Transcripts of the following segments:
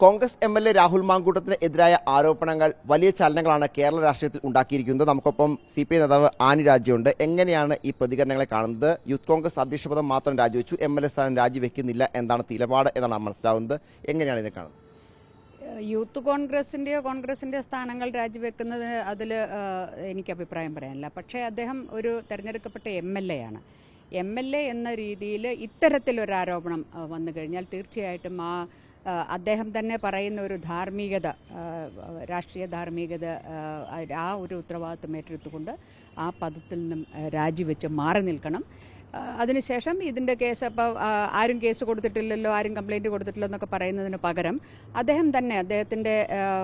Congress M L A Rahul മാങ്കൂട്ടത്തിന് എതിരായ ആരോപണങ്ങൾ വലിയ ചലനങ്ങളാണ് കേരള രാഷ്ട്രീയത്തിൽ ഉണ്ടാക്കിയിരിക്കുന്നത്. നമുക്കൊപ്പം സി പി ഐ നേതാവ് ആനി രാജ്യമുണ്ട് എങ്ങനെയാണ് ഈ പ്രതികരണങ്ങളെ കാണുന്നത്? യൂത്ത് കോൺഗ്രസ് അധ്യക്ഷപദം മാത്രം രാജിവെച്ചു എം എൽ എ സ്ഥാനം രാജിവെക്കുന്നില്ല എന്താണ് നിലപാട് എന്നാണ് മനസ്സിലാവുന്നത്. എങ്ങനെയാണ് ഇതിനെ കാണുന്നത്? യൂത്ത് കോൺഗ്രസിന്റെയോ കോൺഗ്രസിന്റെ സ്ഥാനങ്ങൾ രാജിവെക്കുന്നത് അതിൽ എനിക്ക് അഭിപ്രായം പറയാനില്ല. പക്ഷേ അദ്ദേഹം ഒരു തിരഞ്ഞെടുക്കപ്പെട്ട എം എൽ എ ആണ്. എം എൽ എ എന്ന രീതിയിൽ ഇത്തരത്തിലൊരു ആരോപണം വന്നു കഴിഞ്ഞാൽ തീർച്ചയായിട്ടും ആ, അദ്ദേഹം തന്നെ പറയുന്ന ഒരു ധാർമ്മികത രാഷ്ട്രീയ ധാർമ്മികത ആ, ഒരു ഉത്തരവാദിത്വം ഏറ്റെടുത്തുകൊണ്ട് ആ പദത്തിൽ നിന്നും രാജിവെച്ച് മാറി നിൽക്കണം. അതിനുശേഷം ഇതിന്റെ കേസ് അപ്പോൾ ആരും കേസ് കൊടുത്തിട്ടില്ലല്ലോ ആരും കംപ്ലൈന്റ് കൊടുത്തിട്ടില്ലോ എന്നൊക്കെ പറയുന്നതിന് പകരം അദ്ദേഹം തന്നെ അദ്ദേഹത്തിന്റെ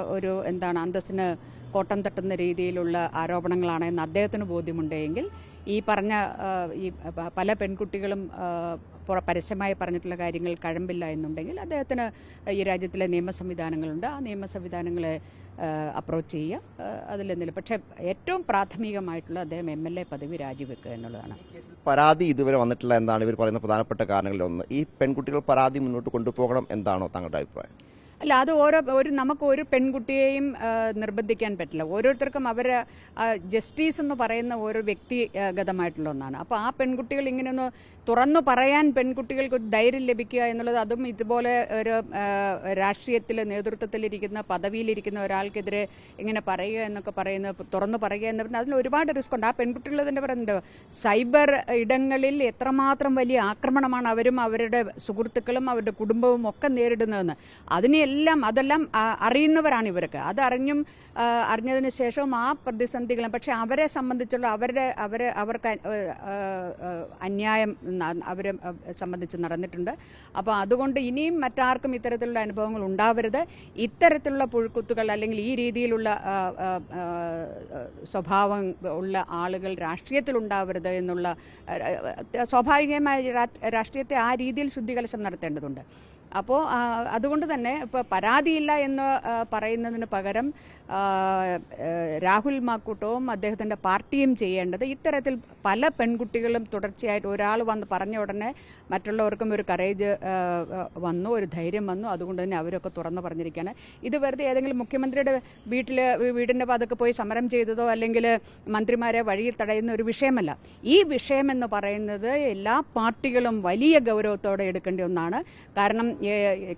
ഒരു എന്താണ് അന്തസ്സിന് കോട്ടം തട്ടുന്ന രീതിയിലുള്ള ആരോപണങ്ങളാണ് എന്ന് അദ്ദേഹത്തിന് ബോധ്യമുണ്ടെങ്കിൽ ഈ പറഞ്ഞ ഈ പല പെൺകുട്ടികളും പരസ്യമായി പറഞ്ഞിട്ടുള്ള കാര്യങ്ങൾ കഴമ്പില്ല എന്നുണ്ടെങ്കിൽ അദ്ദേഹത്തിന് ഈ രാജ്യത്തിലെ നിയമ സംവിധാനങ്ങളുണ്ട്. ആ നിയമ സംവിധാനങ്ങളെ അപ്രോച്ച് ചെയ്യുക. അതിലെന്നില്ല പക്ഷേ ഏറ്റവും പ്രാഥമികമായിട്ടുള്ള അദ്ദേഹം എം എൽ എ പദവി രാജിവെക്കുക എന്നുള്ളതാണ്. പരാതി ഇതുവരെ വന്നിട്ടില്ല എന്നാണ് ഇവർ പറയുന്ന പ്രധാനപ്പെട്ട കാരണങ്ങളിൽ ഒന്ന്. ഈ പെൺകുട്ടികൾ പരാതി മുന്നോട്ട് കൊണ്ടുപോകണം എന്താണോ താങ്കളുടെ അഭിപ്രായം? അല്ല അത് ഓരോ ഒരു നമുക്ക് ഒരു പെൺകുട്ടിയെയും നിർബന്ധിക്കാൻ പറ്റില്ല. ഓരോരുത്തർക്കും അവർ ജസ്റ്റിസ് എന്ന് പറയുന്ന ഓരോ വ്യക്തിഗതമായിട്ടുള്ള ഒന്നാണ്. അപ്പോൾ ആ പെൺകുട്ടികൾ ഇങ്ങനെയൊന്ന് തുറന്നു പറയാൻ പെൺകുട്ടികൾക്ക് ഒരു ധൈര്യം ലഭിക്കുക എന്നുള്ളത് അതും ഇതുപോലെ ഒരു രാഷ്ട്രീയത്തിൽ നേതൃത്വത്തിലിരിക്കുന്ന പദവിയിലിരിക്കുന്ന ഒരാൾക്കെതിരെ ഇങ്ങനെ പറയുക എന്നൊക്കെ പറയുന്നത് തുറന്നു പറയുക എന്ന് പറഞ്ഞാൽ അതിൽ ഒരുപാട് റിസ്ക് ഉണ്ട്. ആ പെൺകുട്ടികൾ തന്നെ പറയുന്നുണ്ട് സൈബർ ഇടങ്ങളിൽ എത്രമാത്രം വലിയ ആക്രമണമാണ് അവരും അവരുടെ സുഹൃത്തുക്കളും അവരുടെ കുടുംബവും ഒക്കെ നേരിടുന്നതെന്ന്. അതിനെല്ലാം അതെല്ലാം അറിയുന്നവരാണ് ഇവർക്ക് ആ, അറിഞ്ഞതിന് ശേഷവും ആ പ്രതിസന്ധികളും പക്ഷെ അവരെ സംബന്ധിച്ചുള്ള അവരുടെ അവരെ അവർക്ക് അന്യായം അവരെ സംബന്ധിച്ച് നടന്നിട്ടുണ്ട്. അപ്പോൾ അതുകൊണ്ട് ഇനിയും മറ്റാർക്കും ഇത്തരത്തിലുള്ള അനുഭവങ്ങൾ ഉണ്ടാവരുത്. ഇത്തരത്തിലുള്ള പുഴുക്കുത്തുകൾ അല്ലെങ്കിൽ ഈ രീതിയിലുള്ള സ്വഭാവം ഉള്ള ആളുകൾ രാഷ്ട്രീയത്തിൽ ഉണ്ടാവരുത് എന്നുള്ള സ്വാഭാവികമായി രാഷ്ട്രീയത്തെ ആ രീതിയിൽ ശുദ്ധികലശം നടത്തേണ്ടതുണ്ട്. അപ്പോൾ അതുകൊണ്ട് തന്നെ ഇപ്പോൾ പരാതിയില്ല എന്ന് പറയുന്നതിന് പകരം രാഹുൽ മാക്കൂട്ടവും അദ്ദേഹത്തിന്റെ പാർട്ടിയും ചെയ്യേണ്ടത് ഇത്തരത്തിൽ പല പെൺകുട്ടികളും തുടർച്ചയായിട്ട് ഒരാൾ വന്ന് പറഞ്ഞ ഉടനെ മറ്റുള്ളവർക്കും ഒരു കറേജ് വന്നു ഒരു ധൈര്യം വന്നു. അതുകൊണ്ട് തന്നെ അവരൊക്കെ തുറന്നു പറഞ്ഞിരിക്കുകയാണ്. ഇത് വെറുതെ ഏതെങ്കിലും മുഖ്യമന്ത്രിയുടെ വീട്ടിൽ വീടിന്റെ പതൊക്കെ പോയി സമരം ചെയ്തതോ അല്ലെങ്കിൽ മന്ത്രിമാരെ വഴിയിൽ തടയുന്ന ഒരു വിഷയമല്ല. ഈ വിഷയമെന്ന് പറയുന്നത് എല്ലാ പാർട്ടികളും വലിയ ഗൗരവത്തോടെ എടുക്കേണ്ട ഒന്നാണ്. കാരണം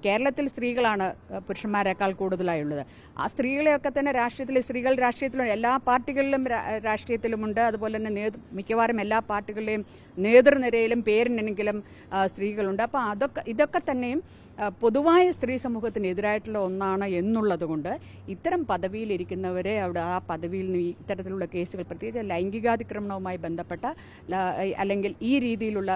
കേരളത്തിൽ സ്ത്രീകളാണ് പുരുഷന്മാരെക്കാൾ കൂടുതലായുള്ളത്. ആ സ്ത്രീകളെയൊക്കെ തന്നെ രാഷ്ട്രീയത്തിൽ സ്ത്രീകൾ രാഷ്ട്രീയത്തിലും എല്ലാ പാർട്ടികളിലും രാഷ്ട്രീയത്തിലുമുണ്ട്. അതുപോലെ തന്നെ നേതൃ മിക്കവാറും എല്ലാ പാർട്ടികളിലെയും നേതൃനിരയിലും പേരിനെങ്കിലും സ്ത്രീകളുണ്ട്. അപ്പോൾ അതൊക്കെ ഇതൊക്കെ തന്നെയും പൊതുവായ സ്ത്രീ സമൂഹത്തിനെതിരായിട്ടുള്ള ഒന്നാണ് എന്നുള്ളത് കൊണ്ട് ഇത്തരം പദവിയിലിരിക്കുന്നവരെ അവിടെ ആ പദവിയിൽ നിന്ന് ഇത്തരത്തിലുള്ള കേസുകൾ പ്രത്യേകിച്ച് ലൈംഗികാതിക്രമണവുമായി ബന്ധപ്പെട്ട അല്ലെങ്കിൽ ഈ രീതിയിലുള്ള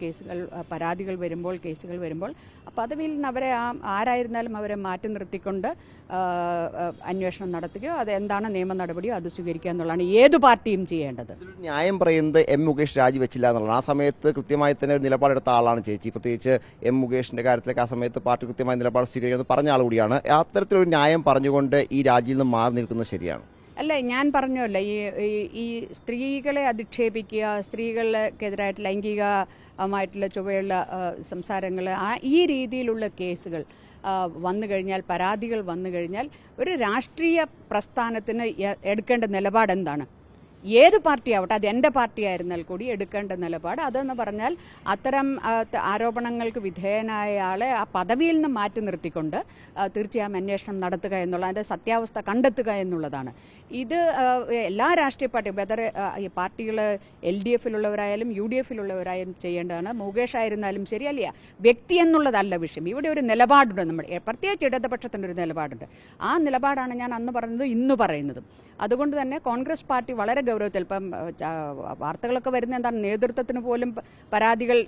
കേസുകൾ പരാതികൾ വരുമ്പോൾ കേസുകൾ വരുമ്പോൾ പദവിയിൽ നിന്ന് അവരെ ആ ആരായിരുന്നാലും അവരെ മാറ്റി നിർത്തിക്കൊണ്ട് അന്വേഷണം നടത്തുകയോ അത് എന്താണ് നിയമ നടപടിയോ അത് സ്വീകരിക്കുക എന്നുള്ളതാണ് ഏത് പാർട്ടിയും ചെയ്യേണ്ടത്. ന്യായം പറയുന്നത് എം മുകേഷ് രാജിവെച്ചില്ല എന്നുള്ളതാണ്. ആ സമയത്ത് കൃത്യമായി തന്നെ നിലപാടെടുത്ത ആളാണ് ചേച്ചി. പ്രത്യേകിച്ച് എം മുകേഷിന്റെ കാര്യത്തിലൊക്കെ ആ സമയത്ത് പാർട്ടി കൃത്യമായ നിലപാട് സ്വീകരിക്കുന്നത് പറഞ്ഞ ആൾ കൂടിയാണ്. അത്തരത്തിലൊരു ന്യായം പറഞ്ഞുകൊണ്ട് ഈ രാജിയിൽ നിന്ന് മാറി നിൽക്കുന്നത് ശരിയാണ്. അല്ല ഞാൻ പറഞ്ഞല്ല ഈ ഈ- സ്ത്രീകളെ അധിക്ഷേപിക്കുക സ്ത്രീകൾക്കെതിരായിട്ട് ലൈംഗികമായിട്ടുള്ള ചുവയുള്ള സംസാരങ്ങൾ ആ ഈ രീതിയിലുള്ള കേസുകൾ വന്നു കഴിഞ്ഞാൽ പരാതികൾ വന്നു കഴിഞ്ഞാൽ ഒരു രാഷ്ട്രീയ പ്രസ്ഥാനത്തിന് എടുക്കേണ്ട നിലപാട് എന്താണ് ഏത് പാർട്ടി ആവട്ടെ അത് എന്റെ പാർട്ടി ആയിരുന്നാൽ കൂടി എടുക്കേണ്ട നിലപാട്. അതെന്ന് പറഞ്ഞാൽ അത്തരം ആരോപണങ്ങൾക്ക് വിധേയനായ ആളെ ആ പദവിയിൽ നിന്ന് മാറ്റി നിർത്തിക്കൊണ്ട് തീർച്ചയായും അന്വേഷണം നടത്തുക എന്നുള്ള അതിന്റെ സത്യാവസ്ഥ കണ്ടെത്തുക എന്നുള്ളതാണ്. ഇത് എല്ലാ രാഷ്ട്രീയ പാർട്ടി വെതർ ഈ പാർട്ടികൾ എൽ ഡി എഫിലുള്ളവരായാലും യു ഡി എഫിലുള്ളവരായാലും ചെയ്യേണ്ടതാണ്. മുകേഷ് ആയിരുന്നാലും ശരി അല്ല? വ്യക്തി എന്നുള്ളതല്ല വിഷയം. ഇവിടെ ഒരു നിലപാടുണ്ട് നമ്മൾ. എ, പ്രത്യേകിച്ച് ഇടതുപക്ഷത്തിന്റെ ഒരു നിലപാടുണ്ട്. ആ നിലപാടാണ് ഞാൻ അന്ന് പറഞ്ഞത് ഇന്ന് പറയുന്നതും. അതുകൊണ്ട് തന്നെ കോൺഗ്രസ് പാർട്ടി വളരെ ഗൗരവത്തിൽ ഇപ്പം വാർത്തകളൊക്കെ വരുന്ന എന്താണ്? നേതൃത്വത്തിന് പോലും പരാതികൾ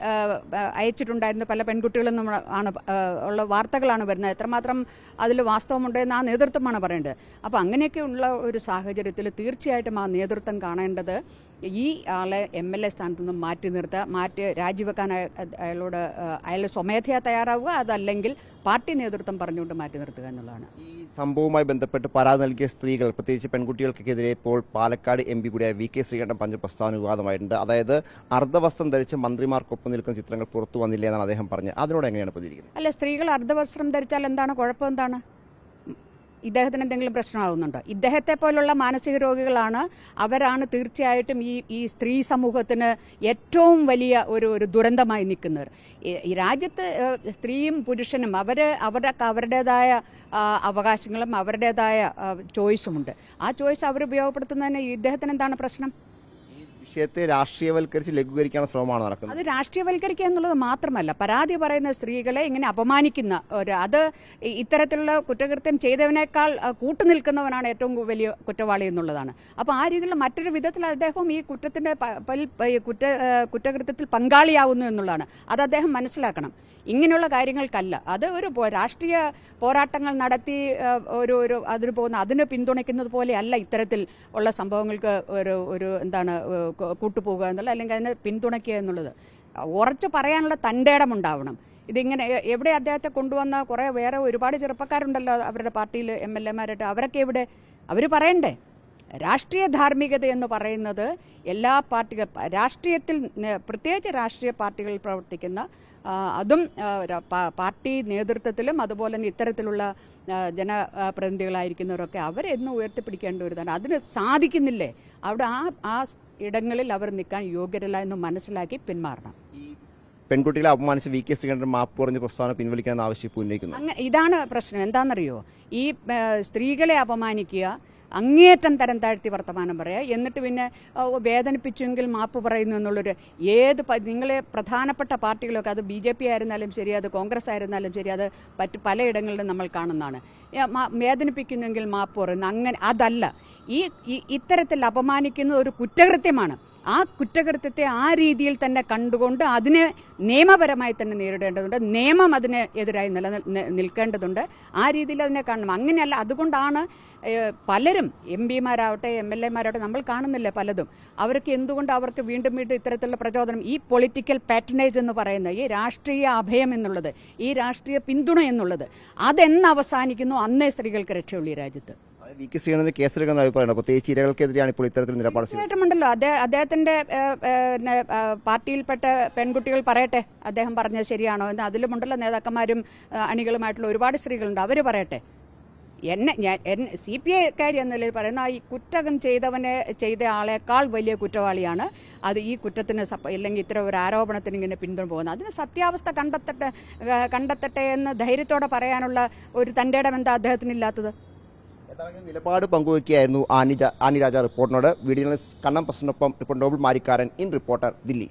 അയച്ചിട്ടുണ്ടായിരുന്ന പല പെൺകുട്ടികളും നമ്മൾ ആണ് ഉള്ള വാർത്തകളാണ് വരുന്നത്. എത്രമാത്രം അതിൽ വാസ്തവമുണ്ട് എന്ന് ആ നേതൃത്വമാണ് പറയേണ്ടത് അപ്പോൾ അങ്ങനെയൊക്കെ ഉള്ള ഒരു സാഹചര്യത്തിൽ തീർച്ചയായിട്ടും ആ നേതൃത്വം കാണേണ്ടത് ഈ ആളെ എം എൽ എ സ്ഥാനത്ത് നിന്ന് മാറ്റി നിർത്തുക മാറ്റി രാജിവെക്കാൻ അയ- അയാളോട് അയാളെ അയാൾ സ്വമേധയാ തയ്യാറാവുക അതല്ലെങ്കിൽ പാർട്ടി നേതൃത്വം പറഞ്ഞുകൊണ്ട് മാറ്റി നിർത്തുക എന്നുള്ളതാണ്. ഈ സംഭവവുമായി ബന്ധപ്പെട്ട് പരാതി നൽകിയ സ്ത്രീകൾ പ്രത്യേകിച്ച് പെൺകുട്ടികൾക്കെതിരെ ഇപ്പോൾ പാലക്കാട് എം പി കൂടിയായ വി കെ ശ്രീകണ്ഠൻ പഞ്ച പ്രസ്താവന വിവാദമായിട്ടുണ്ട്. അതായത് അർദ്ധവസ്ത്രം ധരിച്ച് മന്ത്രിമാർക്കൊപ്പം നിൽക്കുന്ന ചിത്രങ്ങൾ പുറത്തു വന്നില്ല എന്നാണ് അദ്ദേഹം പറഞ്ഞത്. അതിനോട് എങ്ങനെയാണ് പ്രതികരിക്കുന്നത്? അല്ല സ്ത്രീകൾ അർദ്ധവസ്ത്രം ധരിച്ചാൽ എന്താണ്? കുഴപ്പം എന്താണ്. ഇദ്ദേഹത്തിന് എന്തെങ്കിലും പ്രശ്നമാകുന്നുണ്ടോ ഇദ്ദേഹത്തെ പോലുള്ള മാനസിക രോഗികളാണ് അവരാണ് തീർച്ചയായിട്ടും ഈ ഈ സ്ത്രീ സമൂഹത്തിന് ഏറ്റവും വലിയ ഒരു ഒരു ദുരന്തമായി നിൽക്കുന്നവർ ഈ- രാജ്യത്ത് സ്ത്രീയും പുരുഷനും അവർ അവരുടെ അവരുടേതായ അവകാശങ്ങളും അവരുടേതായ ചോയ്സുമുണ്ട്. ആ ചോയ്സ് അവർ ഉപയോഗപ്പെടുത്തുന്നതിന് ഇദ്ദേഹത്തിന് എന്താണ് പ്രശ്നം? വിഷയത്തെ രാഷ്ട്രീയവൽക്കരിച്ച് ലഘൂകരിക്കാനുള്ള ശ്രമമാണ് നടക്കുന്നത്. അത് രാഷ്ട്രീയവൽക്കരിക്കുക എന്നുള്ളത് മാത്രമല്ല പരാതി പറയുന്ന സ്ത്രീകളെ ഇങ്ങനെ അപമാനിക്കുന്ന ഒരു അത് ഇത്തരത്തിലുള്ള കുറ്റകൃത്യം ചെയ്തവനേക്കാൾ കൂട്ടുനിൽക്കുന്നവനാണ് ഏറ്റവും വലിയ കുറ്റവാളി എന്നുള്ളതാണ്. അപ്പോൾ ആ രീതിയിലുള്ള മറ്റൊരു വിധത്തിൽ അദ്ദേഹം ഈ ഈ കുറ്റ കുറ്റകൃത്യത്തിൽ പങ്കാളിയാവുന്നു എന്നുള്ളതാണ്. അത് അദ്ദേഹം മനസ്സിലാക്കണം. ഇങ്ങനെയുള്ള കാര്യങ്ങൾക്കല്ല. അത് ഒരു രാഷ്ട്രീയ പോരാട്ടങ്ങൾ നടത്തി ഒരു ഒരു അതിന് പോകുന്ന അതിനെ പിന്തുണയ്ക്കുന്നത് പോലെയല്ല ഇത്തരത്തിൽ ഉള്ള സംഭവങ്ങൾക്ക് ഒരു ഒരു എന്താണ് കൂട്ടുപോകുക എന്നുള്ളത് അല്ലെങ്കിൽ അതിനെ പിന്തുണയ്ക്കുക എന്നുള്ളത്. ഉറച്ചു പറയാനുള്ള തന്റെ ഇടമുണ്ടാവണം ഇതിങ്ങനെ എ- എവിടെ അദ്ദേഹത്തെ കൊണ്ടുവന്ന കുറേ വേറെ ഒരുപാട് ചെറുപ്പക്കാരുണ്ടല്ലോ അവരുടെ പാർട്ടിയിൽ എം എൽ എമാരായിട്ട്. അവരൊക്കെ എവിടെ? അവർ പറയണ്ടേ? രാഷ്ട്രീയ ധാർമ്മികത എന്ന് പറയുന്നത് എല്ലാ പാർട്ടികൾ രാഷ്ട്രീയത്തിൽ പ്രത്യേകിച്ച് രാഷ്ട്രീയ പാർട്ടികളിൽ പ്രവർത്തിക്കുന്ന അതും പാർട്ടി നേതൃത്വത്തിലും അതുപോലെ തന്നെ ഇത്തരത്തിലുള്ള ജനപ്രതിനിധികളായിരിക്കുന്നവരൊക്കെ അവരെന്നും ഉയർത്തിപ്പിടിക്കേണ്ട ഒരു തന്നെ അതിന് സാധിക്കുന്നില്ലേ? അവിടെ ആ ആ ഇടങ്ങളിൽ അവർ നിൽക്കാൻ യോഗ്യരല്ല എന്ന് മനസ്സിലാക്കി പിന്മാറണം. ഈ പെൺകുട്ടികളെ അപമാനിച്ച് വി കെ ശ്രീകണ്ഠൻ മാപ്പ് പറഞ്ഞ് പ്രസ്ഥാനം പിൻവലിക്കണമെന്ന് ആവശ്യം ഉന്നയിക്കുന്നു. ഇതാണ് പ്രശ്നം. എന്താണെന്നറിയോ? ഈ സ്ത്രീകളെ അപമാനിക്കുക അങ്ങേയറ്റം തരം താഴ്ത്തി വർത്തമാനം പറയുക എന്നിട്ട് പിന്നെ വേദനിപ്പിച്ചെങ്കിൽ മാപ്പ് പറയുന്നു എന്നുള്ളൊരു ഏത് നിങ്ങളെ പ്രധാനപ്പെട്ട പാർട്ടികളൊക്കെ അത് ബി ജെ പി ആയിരുന്നാലും ശരി അത് കോൺഗ്രസ് ആയിരുന്നാലും ശരി അത് മറ്റ് പലയിടങ്ങളിലും നമ്മൾ കാണുന്നതാണ്. വേദനിപ്പിക്കുന്നെങ്കിൽ മാപ്പ് പറയുന്നു. അങ്ങനെ അതല്ല. ഈ- ഇത്തരത്തിൽ അപമാനിക്കുന്നത് ഒരു കുറ്റകൃത്യമാണ്. ആ കുറ്റകൃത്യത്തെ ആ രീതിയിൽ തന്നെ കണ്ടുകൊണ്ട് അതിനെ നിയമപരമായി തന്നെ നേരിടേണ്ടതുണ്ട്. നിയമം അതിന് എതിരായി നിലനിൽ നിൽക്കേണ്ടതുണ്ട്. ആ രീതിയിൽ അതിനെ കാണണം. അങ്ങനെയല്ല അതുകൊണ്ടാണ് പലരും എം പിമാരാവട്ടെ എം എൽ എമാരാവട്ടെ നമ്മൾ കാണുന്നില്ല പലതും. അവർക്ക് എന്തുകൊണ്ട് അവർക്ക് വീണ്ടും വീണ്ടും ഇത്തരത്തിലുള്ള പ്രചോദനം? ഈ പൊളിറ്റിക്കൽ പാറ്റനേജ് എന്ന് പറയുന്നത് ഈ രാഷ്ട്രീയ അഭയം എന്നുള്ളത് ഈ രാഷ്ട്രീയ പിന്തുണ എന്നുള്ളത് അതെന്ന് അവസാനിക്കുന്നു അന്നേ സ്ത്രീകൾക്ക് രക്ഷയുള്ളൂ ഈ രാജ്യത്ത്. വി കെ ശ്രീകണ്ഠന് കേസെടുക്കുന്ന അഭിപ്രായമാണ് പ്രത്യേകിച്ച് ഇരകൾക്കെതിരെയാണ് ഇപ്പോൾ ഇത്തരത്തിൽ നിലപാട് അദ്ദേഹത്തിന്റെ പാർട്ടിയിൽപ്പെട്ട പെൺകുട്ടികൾ പറയട്ടെ അദ്ദേഹം പറഞ്ഞത് ശരിയാണോ എന്ന്. അതിലുമുണ്ടല്ലോ നേതാക്കന്മാരും അണികളുമായിട്ടുള്ള ഒരുപാട് സ്ത്രീകളുണ്ട്. അവർ പറയട്ടെ. എന്നെ ഞാൻ സി പി ഐക്കാരി എന്ന നിലയിൽ പറയുന്ന ഈ കുറ്റകം ചെയ്തവനെ ചെയ്ത ആളേക്കാൾ വലിയ കുറ്റവാളിയാണ്. അത് ഈ കുറ്റത്തിന് സപ്പ അല്ലെങ്കിൽ ഇത്തരം ഒരു ആരോപണത്തിന് ഇങ്ങനെ പിന്തുണ പോകുന്നത്. അതിന് സത്യാവസ്ഥ കണ്ടെത്തട്ടെ കണ്ടെത്തട്ടെ എന്ന് ധൈര്യത്തോടെ പറയാനുള്ള ഒരു തന്റെ ഇടം എന്താ അദ്ദേഹത്തിന് ഇല്ലാത്തത്? ഏതായാലും നിലപാട് പങ്കുവയ്ക്കുകയായിരുന്നു ആനി ആനി രാജ റിപ്പോർട്ടിനോട്. വീഡിയോ കണ്ണം പ്രസിഡന്റൊപ്പം report Noble Marikkaran in Reporter Delhi.